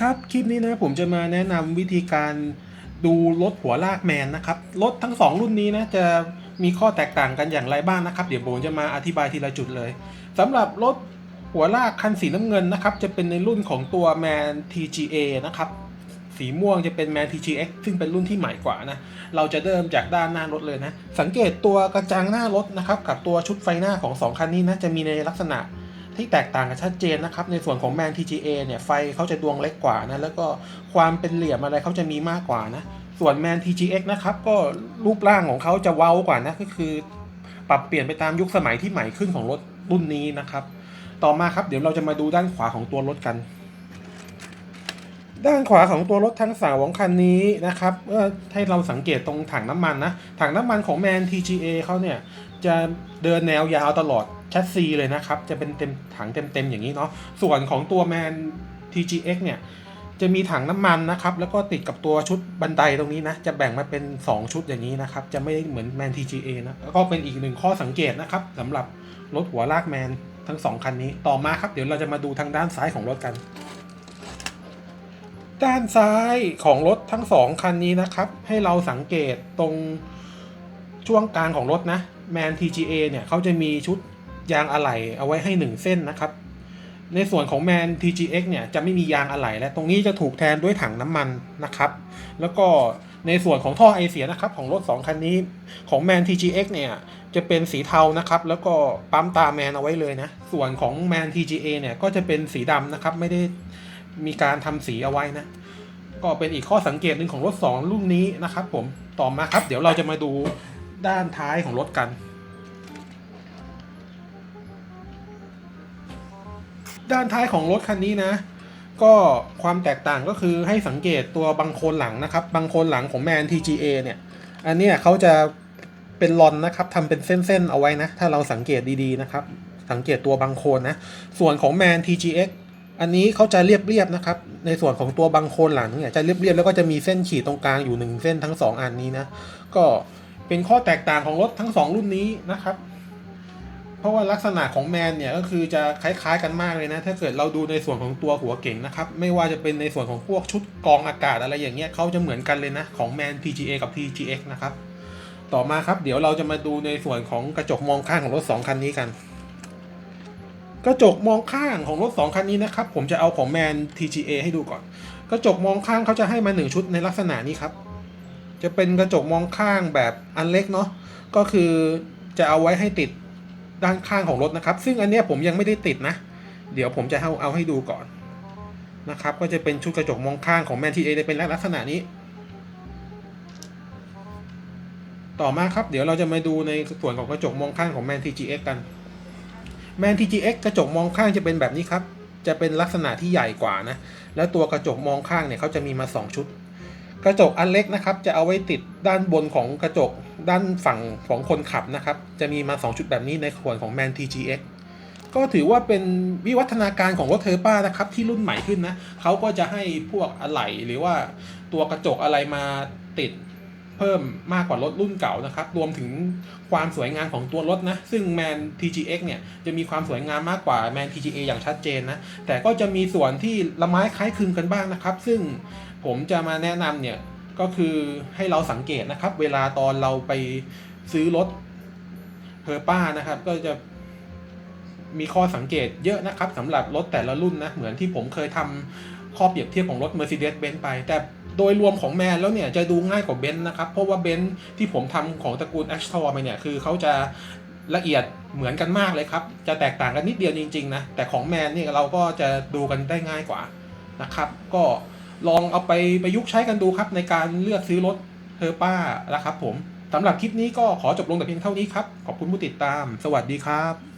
ครับ คลิปนี้นะผมจะมาแนะนำวิธีการดูรถหัวลากแมนนะครับ รถทั้งสองรุ่นนี้นะจะมีข้อแตกต่างกันอย่างไรบ้างนะครับ เดี๋ยวผมจะมาอธิบายทีละจุดเลยสำหรับรถหัวลากคันสีน้ำเงินนะครับ จะเป็นในรุ่นของตัว Man TGA นะครับ สีม่วงจะเป็น Man TGX ซึ่งเป็นรุ่นที่ใหม่กว่านะ เราจะเริ่มจากด้านหน้ารถเลยนะ สังเกตตัวกระจังหน้ารถนะครับ กับตัวชุดไฟหน้าของสองคันนี้นะจะมีในลักษณะ ที่แตกต่างกันชัดเจนนะครับ ในส่วนของแมน TGA เนี่ยไฟเขาจะดวงเล็กกว่านะ แล้วก็ความเป็นเหลี่ยมอะไรเขาจะมีมากกว่านะ ส่วนแมน TGX นะครับ ก็รูปร่างของเขาจะเว้ากว่านะ ก็คือ ปรับเปลี่ยนไปตามยุคสมัยที่ใหม่ขึ้นของรถรุ่นนี้นะครับ ต่อมาครับเดี๋ยวเราจะมาดูด้านขวาของตัวรถกัน ด้านขวาของตัวรถทั้งสามของคันนี้นะครับเออให้เราสังเกตตรงถังน้ำมันนะถังน้ำมันของ Man TGA เขาเนี่ยจะเดินแนวยาวตลอดแชสซีเลยนะครับ จะเป็นเต็มถังเต็มๆอย่างนี้เนาะส่วนของตัว Man TGX เนี่ยจะมีถังน้ำมันนะครับ แล้วก็ติดกับตัวชุดบันไดตรงนี้นะ จะแบ่งมาเป็น 2 ชุดอย่างนี้นะครับ จะไม่เหมือน Man TGA นะแล้วก็เป็นอีกหนึ่งข้อสังเกตนะครับสำหรับรถหัวลากแมนทั้งสองคันนี้ต่อมาครับ เดี๋ยวเราจะมาดูทางด้านซ้ายของรถกัน ด้านซ้ายของรถทั้งสองคันนี้นะครับ ให้เราสังเกตตรงช่วงกลางของรถนะ Man TGA เนี่ยเขาจะมีชุดยางอะไหล่เอาไว้ให้ 1 เส้นนะครับ ในส่วนของ Man TGX เนี่ยจะไม่มียางอะไหล่และตรงนี้จะถูกแทนด้วยถังน้ำมันนะครับ แล้วก็ในส่วนของท่อไอเสียนะครับของรถ 2 คันนี้ของ Man TGX เนี่ยจะเป็นสีเทานะครับ แล้วก็ปั๊มตาแมนเอาไว้เลยนะ ส่วนของ Man TGA เนี่ยก็จะเป็นสีดำนะครับไม่ได้ มีการทำสีเอาไว้นะ ก็เป็นอีกข้อสังเกตหนึ่งของรถ 2 รุ่นนี้นะครับ ผมต่อมาครับ เดี๋ยวเราจะมาดูด้านท้ายของรถกัน ด้านท้ายของรถคันนี้นะ ก็ความแตกต่างก็คือให้สังเกตตัวบังโคนหลังนะครับบังโคนหลังของแมน TGA เนี่ย อันนี้เขาจะเป็นลอนนะครับทำเป็นเส้นๆเอาไว้นะ ถ้าเราสังเกตดีๆนะครับ สังเกตตัวบังโคนนะ ส่วนของแมน TGX อันนี้เขาจะเรียบๆนะครับ ในส่วนของตัวบังโคนหลังเนี่ยจะเรียบๆแล้วก็จะมีเส้นขีดตรงกลางอยู่หนึ่งเส้นทั้งสองอันนี้นะ ก็เป็นข้อแตกต่างของรถทั้งสองรุ่นนี้นะครับ เพราะว่าลักษณะของแมนเนี่ยก็คือจะคล้ายๆกันมากเลยนะ ถ้าเกิดเราดูในส่วนของตัวหัวเก่งนะครับ ไม่ว่าจะเป็นในส่วนของพวกชุดกองอากาศอะไรอย่างเงี้ยเขาจะเหมือนกันเลยนะของแมน PGA กับ TGX นะครับ ต่อมาครับ เดี๋ยวเราจะมาดูในส่วนของกระจกมองข้างของรถ 2 คันนี้กัน กระจกมองข้างของรถ 2 คันนี้นะครับ ผมจะเอาของแมน TGA ให้ดูก่อน กระจกมองข้างเขาจะให้มา 1 ชุดในลักษณะนี้ครับ จะเป็นกระจกมองข้างแบบอันเล็กเนาะก็คือจะเอาไว้ให้ติดด้านข้างของรถนะครับ ซึ่งอันเนี้ยผมยังไม่ได้ติดนะ เดี๋ยวผมจะเอาเอาให้ดูก่อนนะครับ ก็จะเป็นชุดกระจกมองข้างของแมนทีเอเป็นลักษณะนี้ ต่อมาครับ เดี๋ยวเราจะมาดูในส่วนของกระจกมองข้างของ Man TGX กัน Man TGX กระจกมองข้างจะเป็นแบบนี้ครับ จะเป็นลักษณะที่ใหญ่กว่านะ แล้วตัวกระจกมองข้างเนี่ยเขาจะมีมา 2 ชุด กระจกอันเล็กนะครับ จะเอาไว้ติดด้านบนของกระจกด้านฝั่งของคนขับนะครับ จะมีมา 2 ชุดแบบนี้ในส่วนของ Man TGX ก็ถือว่าเป็นวิวัฒนาการของรถเทอร์ป้านะครับ ที่รุ่นใหม่ขึ้นนะเขาก็จะให้พวกอะไหล่หรือว่าตัวกระจกอะไรมาติด เพิ่มมากกว่ารถรุ่นเก่านะครับ รวมถึงความสวยงามของตัวรถนะ ซึ่ง Man TGX เนี่ยจะมีความสวยงามมากกว่า Man TGA อย่างชัดเจนนะ แต่ก็จะมีส่วนที่ละไม้คล้ายคลึงกันบ้างนะครับ ซึ่งผมจะมาแนะนำเนี่ยก็คือให้เราสังเกตนะครับ เวลาตอนเราไปซื้อรถเพอร์ป้านะครับ ก็จะมีข้อสังเกตเยอะนะครับสำหรับรถแต่ละรุ่นนะ เหมือนที่ผมเคยทำข้อเปรียบเทียบของรถ Mercedes-Benz ไป แต่ โดยรวมของแมนแล้วเนี่ยจะดูง่ายกว่าเบนซ์นะครับ เพราะว่าเบนซ์ที่ผมทำของตระกูล a s t o r ไปเนี่ยคือเขาจะละเอียดเหมือนกันมากเลยครับ จะแตกต่างกันนิดเดียวจริงๆนะแต่ของแมนเนี่ยเราก็จะดูกันได้ง่ายกว่านะครับ ก็ลองเอาไปประยุกต์ใช้กันดูครับในการเลือกซื้อรถเฮอร์ป้านะครับผมสำหรับคลิปนี้ก็ขอจบลงแต่เพียงเท่านี้ครับ ขอบคุณผู้ติดตาม สวัสดีครับ